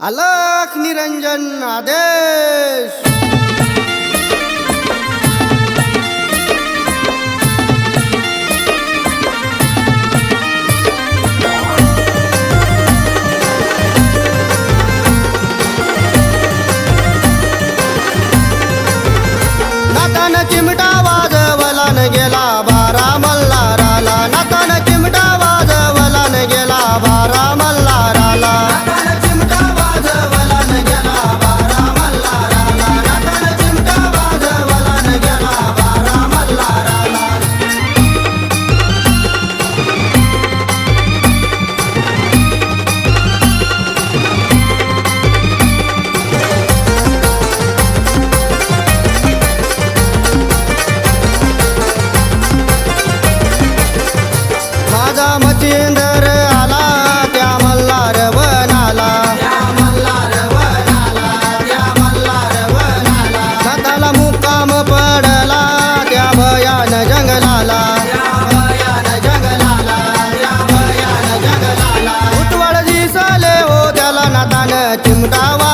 अलख निरंजन आदेश। चिमटा माझा आला त्या मल्हार वनाला. नाताला मुक्काम पडला त्या भयान जंगलाला. भूतवाळ दिसले हो त्याला नातान चिमटावा.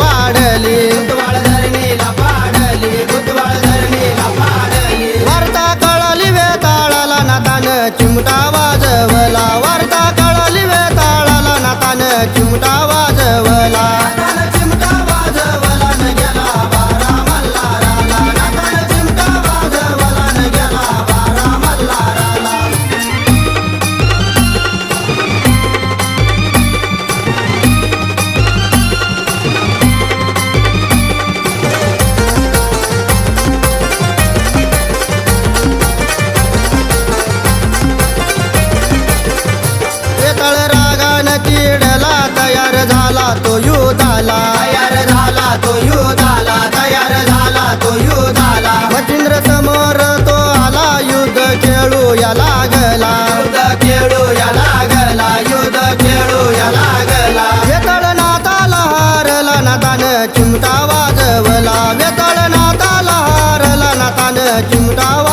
பாடலே तयार झाला तो युद्धाला. तयार झाला तो युद्धाला. तयार झाला तो युद्धाला. मचिंद्र समोर तो आला. युद्ध खेळू या लागला. युद्ध खेळू या लागला. युद्ध खेळू या लागला. वेताळ नाताला हारला. नातान चिमटा वाजवला. वेताळ नाताला हारला. नातान चिमटा